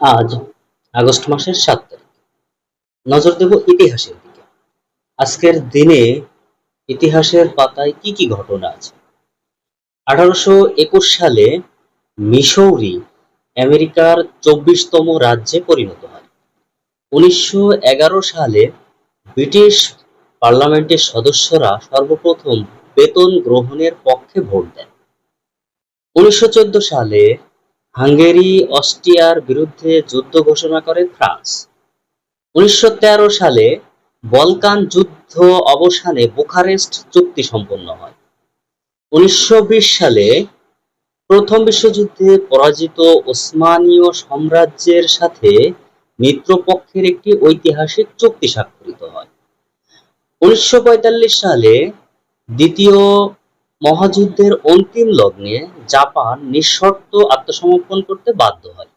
আজ আগস্ট মাসের সাত তারিখ। নজর দেব ইতিহাসের দিকে। আজকের দিনে ইতিহাসের পাতায় কি কি ঘটনা আছে? আঠারোশো একুশ সালে মিসৌরি আমেরিকার চব্বিশতম রাজ্যে পরিণত হয়। উনিশশো এগারো সালে ব্রিটিশ পার্লামেন্টের সদস্যরা সর্বপ্রথম বেতন গ্রহণের পক্ষে ভোট দেন। উনিশশো চোদ্দ সালে হাঙ্গেরি, অস্ট্রিয়ার বিরুদ্ধে যুদ্ধ ঘোষণা করে ফ্রান্স। উনিশশো তেরো সালে বলকান যুদ্ধ অবসানে বুখারেস্ট চুক্তি সম্পন্ন হয়। উনিশশো বিশ সালে প্রথম বিশ্বযুদ্ধে পরাজিত ওসমানীয় সাম্রাজ্যের সাথে মিত্রপক্ষের একটি ঐতিহাসিক চুক্তি স্বাক্ষরিত হয়। উনিশশো পঁয়তাল্লিশ সালে দ্বিতীয় মহাযুদ্ধের অন্তিম লগ্নে জাপান নিঃশর্ত আত্মসমর্পণ করতে বাধ্য হয়।